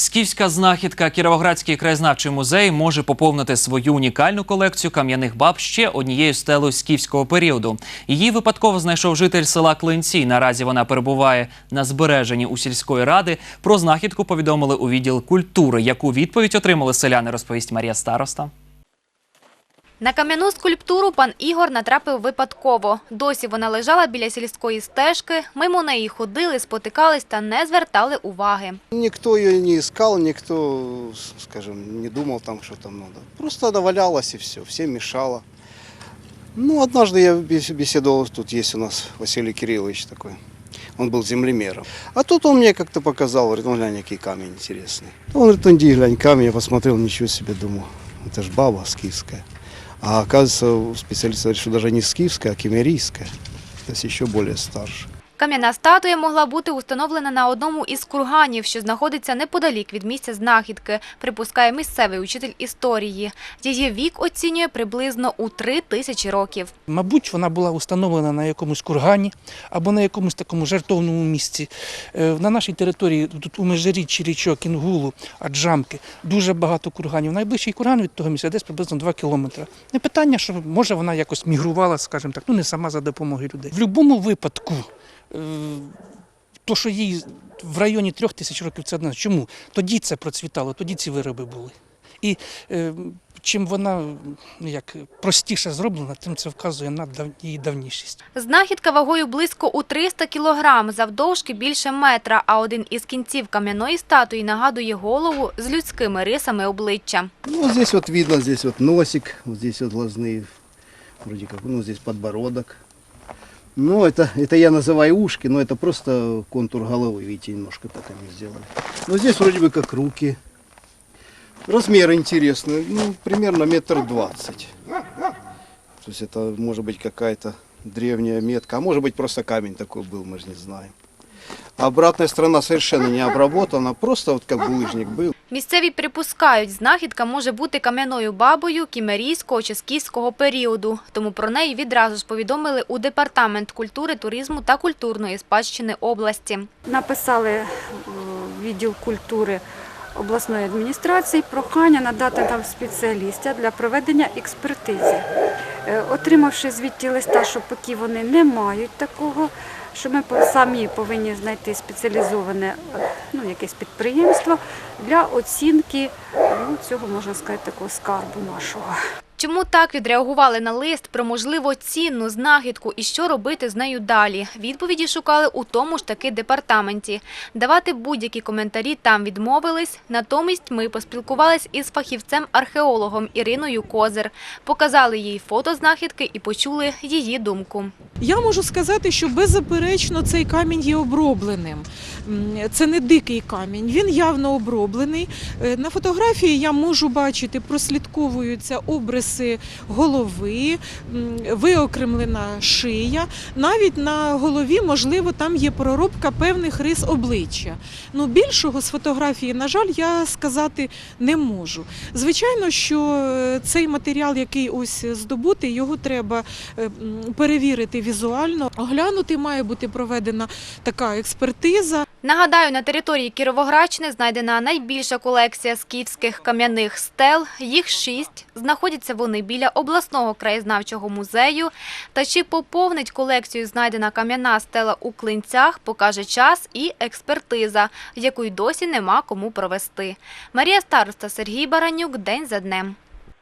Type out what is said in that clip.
Скіфська знахідка Кіровоградський краєзнавчий музей може поповнити свою унікальну колекцію кам'яних баб ще однією стелою скіфського періоду. Її випадково знайшов житель села Клинці. Наразі вона перебуває на збереженні у сільської ради. Про знахідку повідомили у відділ культури. Яку відповідь отримали селяни, розповість Марія Староста. На кам'яну скульптуру пан Ігор натрапив випадково. Досі вона лежала біля сільської стежки. Мимо неї ходили, спотикались та не звертали уваги. Никто ее не искал, никто, с- скажем, не думал там, что там надо. Просто она валялась и все, всем мешала. Ну, однажды я бес- беседовал, тут есть у нас Василий Кириллович такой, он был землемером. А тут он мне как-то показал, говорит, ну глянь, какой камень интересный. Он говорит, ну иди глянь камень, я посмотрел, ничего себе, думаю, это ж баба скифская. А оказывается, специалист говорит, что даже не скифская, а кемерийская, то есть еще более старше. Кам'яна статуя могла бути установлена на одному із курганів, що знаходиться неподалік від місця знахідки, припускає місцевий учитель історії. Її вік оцінює приблизно у три тисячі років. Мабуть, вона була установлена на якомусь кургані або на якомусь такому жертовному місці. Е, На нашій території, тут у межиріччі річок Інгулу, Аджамки, дуже багато курганів. Найближчий курган від того місця десь приблизно 2 кілометри. Не питання, що може вона якось мігрувала, скажімо так, ну не сама за допомогою людей. В будь-якому випадку, то, що їй в районі трьох тисяч років це одне. Чому? Тоді це процвітало, тоді ці вироби були. І е, чим вона ну, як простіше зроблена, тим це вказує на її давнішість. Знахідка вагою близько у 300 кілограм, завдовжки більше метра, а один із кінців кам'яної статуї нагадує голову з людськими рисами обличчя. Ну, здесь вот видно, здесь вот носик, здесь вот глазные, вроде как, ну, здесь подбородок. Ну, это, это я называю ушки, но это просто контур головы, видите, немножко так они сделали. Но здесь вроде бы как руки. Размер интересный, ну, примерно метр двадцать. То есть это может быть какая-то древняя метка, а может быть просто камень такой был, мы же не знаем. А обратная сторона совершенно не обработана, просто вот как булыжник был. Місцеві припускають, знахідка може бути кам'яною бабою кімерійського чи скіфського періоду. Тому про неї відразу ж повідомили у Департамент культури, туризму та культурної спадщини області. написали відділ культури обласної адміністрації прохання надати нам спеціаліста для проведення експертизи. Е, Отримавши звідті листа, що поки вони не мають такого, що ми самі повинні знайти спеціалізоване ну, якесь підприємство для оцінки ну, цього, можна сказати, такого скарбу нашого. Чому так відреагували на лист про можливо цінну знахідку і що робити з нею далі? Відповіді шукали у тому ж таки департаменті. Давати будь-які коментарі там відмовились. Натомість ми поспілкувались із фахівцем-археологом Іриною Козир, показали їй фото знахідки і почули її думку. Я можу сказати, що беззаперечно цей камінь є обробленим. Це не дикий камінь, він явно оброблений. Е, На фотографії я можу бачити, прослідковуються обриси голови, виокремлена шия. Навіть на голові, можливо, там є проробка певних рис обличчя. Ну, більшого з фотографії, на жаль, я сказати не можу. Звичайно, що е, цей матеріал, який ось здобутий, його треба е, перевірити візуально, оглянути, має бути проведена така експертиза. Нагадаю, на території Кіровоградщини знайдена найбільша колекція скіфських кам'яних стел. Їх шість. Знаходяться вони біля обласного краєзнавчого музею. Та чи поповнить колекцію знайдена кам'яна стела у клинцях, покаже час і експертиза, яку й досі нема кому провести. Марія Староста, Сергій Баранюк. День за днем.